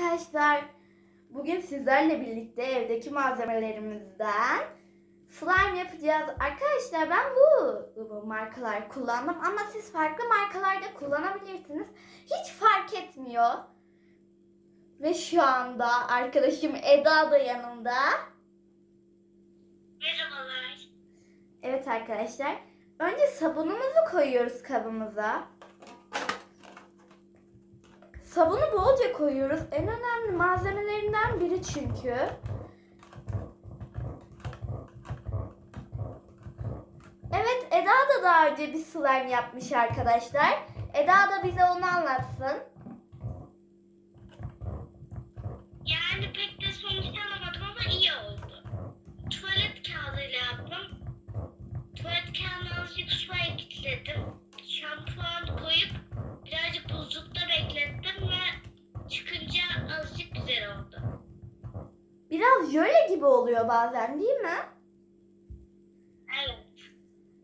arkadaşlar. Bugün sizlerle birlikte evdeki malzemelerimizden slime yapacağız. Arkadaşlar ben bu, bu markalar kullandım ama siz farklı markalarda kullanabilirsiniz. Hiç fark etmiyor. Ve şu anda arkadaşım Eda da yanımda. Merhabalar. Evet arkadaşlar. Önce sabunumuzu koyuyoruz kabımıza. Sabunu bolca koyuyoruz. En çünkü. Evet Eda da daha önce bir slime yapmış arkadaşlar. Eda da bize onu anlatsın. Biraz jöle gibi oluyor bazen değil mi? Evet.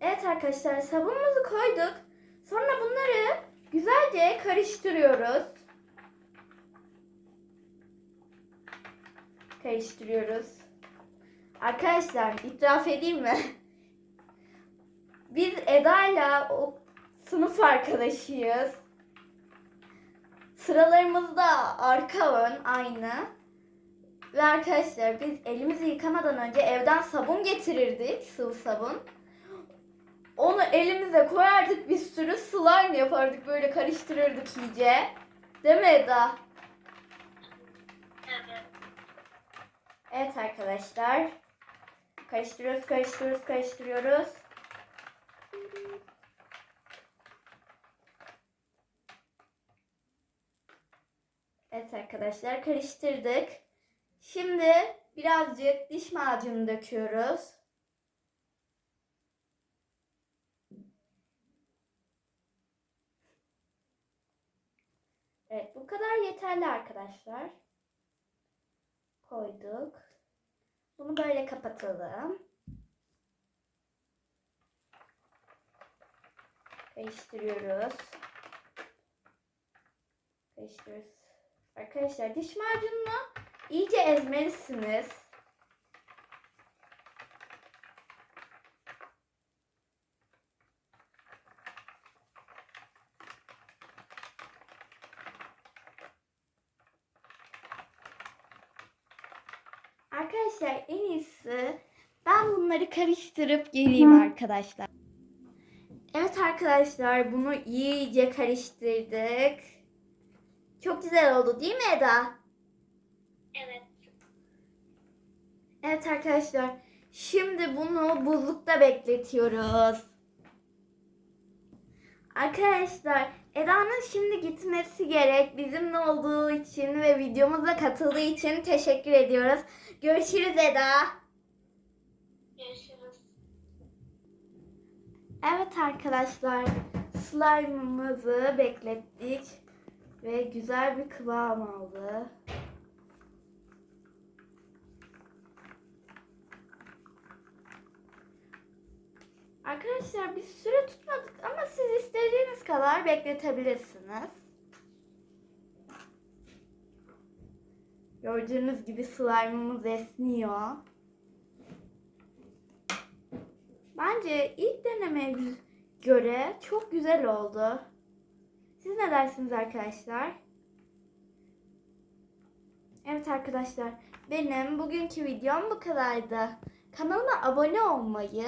Evet arkadaşlar sabunumuzu koyduk. Sonra bunları güzelce karıştırıyoruz. Karıştırıyoruz. Arkadaşlar itiraf edeyim mi? Biz Eda'yla o sınıf arkadaşıyız. Sıralarımız da arka ön aynı. Ve arkadaşlar biz elimizi yıkamadan önce evden sabun getirirdik. Sıvı sabun. Onu elimize koyardık bir sürü slime yapardık böyle karıştırırdık iyice. Değil mi Eda? Evet. Evet arkadaşlar. Karıştırıyoruz, karıştırıyoruz, karıştırıyoruz. Evet arkadaşlar karıştırdık. Şimdi birazcık diş macunu döküyoruz. Evet bu kadar yeterli arkadaşlar. Koyduk. Bunu böyle kapatalım. Karıştırıyoruz. Karıştırıyoruz. Arkadaşlar diş macununu iyice ezmelisiniz. Arkadaşlar en iyisi ben bunları karıştırıp geleyim arkadaşlar. Evet arkadaşlar bunu iyice karıştırdık. Çok güzel oldu değil mi Eda? Evet. Evet arkadaşlar şimdi bunu buzlukta bekletiyoruz. Arkadaşlar Eda'nın şimdi gitmesi gerek. Bizimle olduğu için ve videomuza katıldığı için teşekkür ediyoruz. Görüşürüz Eda. Görüşürüz. Evet arkadaşlar slime'ımızı beklettik ve güzel bir kıvam aldı. Arkadaşlar biz süre tutmadık ama siz istediğiniz kadar bekletebilirsiniz. Gördüğünüz gibi slime'ımız esniyor. Bence ilk denemeye göre çok güzel oldu. Siz ne dersiniz arkadaşlar? Evet arkadaşlar, benim bugünkü videom bu kadardı. Kanalıma abone olmayı,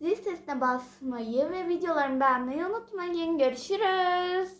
zil sesine basmayı ve videolarımı beğenmeyi unutmayın. Görüşürüz.